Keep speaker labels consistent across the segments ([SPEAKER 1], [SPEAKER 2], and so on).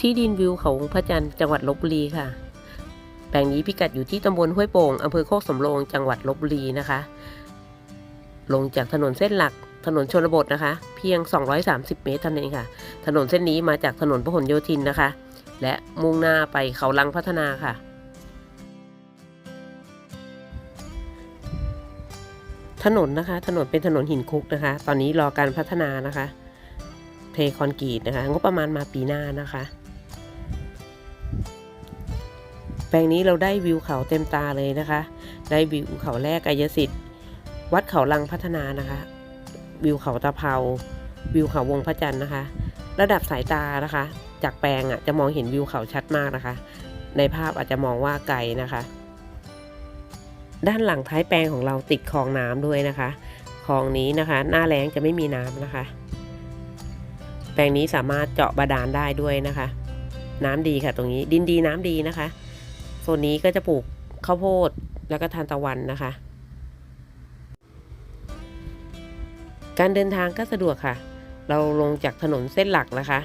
[SPEAKER 1] ที่ดินวิวเขาพระจันทร์จังหวัดลบบุรีค่ะ แปลงนี้พิกัดอยู่ที่ตำบลห้วยโป่งอำเภอโคกสำโรงจังหวัดลบบุรีนะคะ ลงจากถนนเส้นหลักถนนชนบทนะคะ เพียง 230 เมตรเท่านั้นค่ะ ถนนเส้นนี้มาจากถนนพหลโยธินนะคะ และมุ่งหน้าไปเขาลังพัฒนาค่ะ ถนนนะคะ ถนนเป็นถนนหินคุกนะคะ ตอนนี้รอการพัฒนานะคะ เทคอนกรีตนะคะ งบประมาณมาปีหน้านะคะ แปลงนี้เราได้วิวเขาเต็มตาเลยนะคะ ได้วิวเขาแรกกายสิทธิ์ วัดเขาลังพัฒนานะคะ วิวเขาตะเภาวิวเขาวงพระจันทร์นะคะ ระดับสายตานะคะ จากแปลงอะจะมองเห็นวิวเขาชัดมากนะคะ ในภาพอาจจะมองว่าไกลนะคะ ด้านหลังท้ายแปลงของเราติดคลองน้ำด้วยนะคะคลองนี้นะคะ หน้าแล้งจะไม่มีน้ำนะคะ แปลงนี้สามารถเจาะบาดาลได้ด้วยนะคะ น้ำดีค่ะตรงนี้ดินดีน้ำดีนะคะ โซนนี้ก็จะปลูกข้าวโพดแล้วก็ทานตะวันนะคะ การเดินทางก็สะดวกค่ะ เราลงจากถนนเส้นหลักนะคะ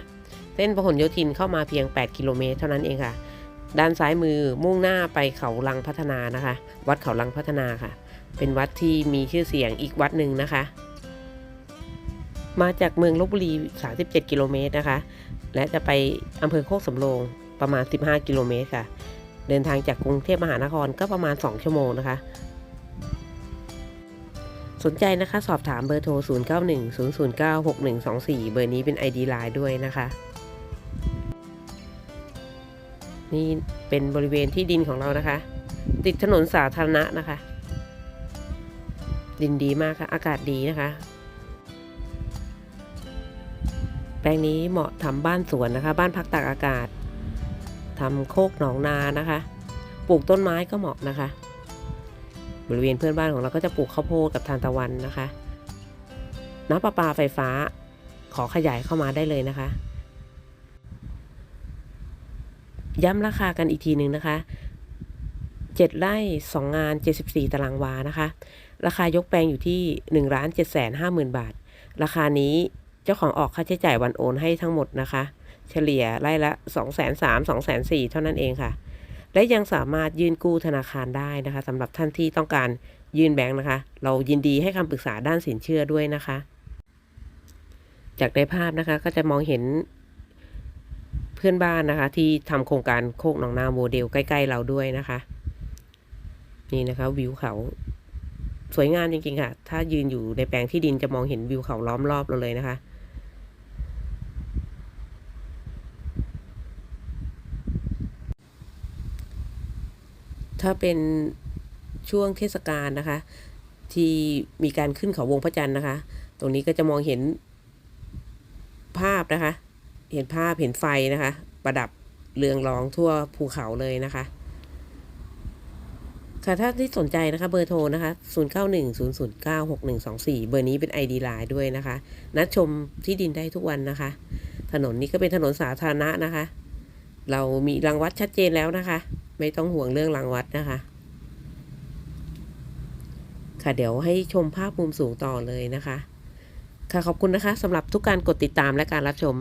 [SPEAKER 1] เส้นพหลโยธินเข้ามาเพียง 8 กิโลเมตรเท่านั้นเองค่ะ ด้านซ้ายมือมุ่งหน้าไปเขาลังพัฒนานะคะ วัดเขาลังพัฒนาค่ะ เป็นวัดที่มีชื่อเสียงอีกวัดหนึ่งนะคะ มาจากเมืองลบบุรี 37 กิโลเมตรนะคะ และจะไปอำเภอโคกสำโรงประมาณ 15 กิโลเมตรค่ะ เดินทางจากกรุงเทพมหานครก็ประมาณ 2 ชั่วโมงนะคะ สนใจนะคะสอบถามเบอร์โทร 0910096124 เบอร์นี้เป็น ID Line ด้วยนะคะ นี่เป็นบริเวณที่ดินของเรานะคะ ติดถนนสาธารณะนะคะ ดินดีมากค่ะ อากาศดีนะคะแปลงนี้เหมาะทำบ้านสวนนะคะ บ้านพักตากอากาศ ทำโคกหนองนานะคะ ปลูกต้นไม้ก็เหมาะนะคะ บริเวณเพื่อนบ้านของเราก็จะปลูกข้าวโพดกับทานตะวันนะคะ น้ำประปาไฟฟ้าขอขยายเข้ามาได้เลยนะคะ ย้ำราคากันอีกทีหนึ่งนะคะ7ไร่2งาน 74 ตารางวานะคะ ราคายกแปลงอยู่ที่1ล้าน7 5 0 0 0 0 บาท ราคานี้เจ้าของออกค่าใช้จ่ายวันโอนให้ทั้งหมดนะคะ เฉลี่ยไร่ละ 2 3 0 0 0 2 4 0 0 0เท่านั้นเองค่ะ และยังสามารถยื่นกู้ธนาคารได้นะคะสำหรับท่านที่ต้องการยื่นแบงค์นะคะ เรายินดีให้คำปรึกษาด้านสินเชื่อด้วยนะคะ จากในภาพนะคะก็จะมองเห็นเพื่อนบ้านนะคะที่ทำโครงการโคกหนองนาโมเดลใกล้ ๆ เราด้วยนะคะ นี่นะคะวิวเขาสวยงามจริงๆค่ะ ถ้ายืนอยู่ในแปลงที่ดินจะมองเห็นวิวเขาล้อมรอบเราเลยนะคะ ถ้าเป็นช่วงเทศกาลนะคะ ที่มีการขึ้นเขาวงพระจันทร์นะคะ ตรงนี้ก็จะมองเห็นภาพนะคะ เห็นภาพเห็นไฟนะคะ ประดับเรืองรองทั่วภูเขาเลยนะคะ ค่ะถ้าที่สนใจนะคะเบอร์โทรนะคะ 0910096124 เบอร์นี้เป็น ID ไลน์ด้วยนะคะ นัดชมที่ดินได้ทุกวันนะคะ ถนนนี้ก็เป็นถนนสาธารณะนะคะ เรามีรางวัดชัดเจนแล้วนะคะ ไม่ต้องห่วงเรื่องรางวัดนะคะ ค่ะเดี๋ยวให้ชมภาพมุมสูงต่อเลยนะคะ ค่ะขอบคุณนะคะสำหรับทุกการกดติดตามและการรับชม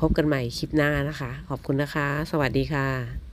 [SPEAKER 1] พบกันใหม่คลิปหน้านะคะ ขอบคุณนะคะ สวัสดีค่ะ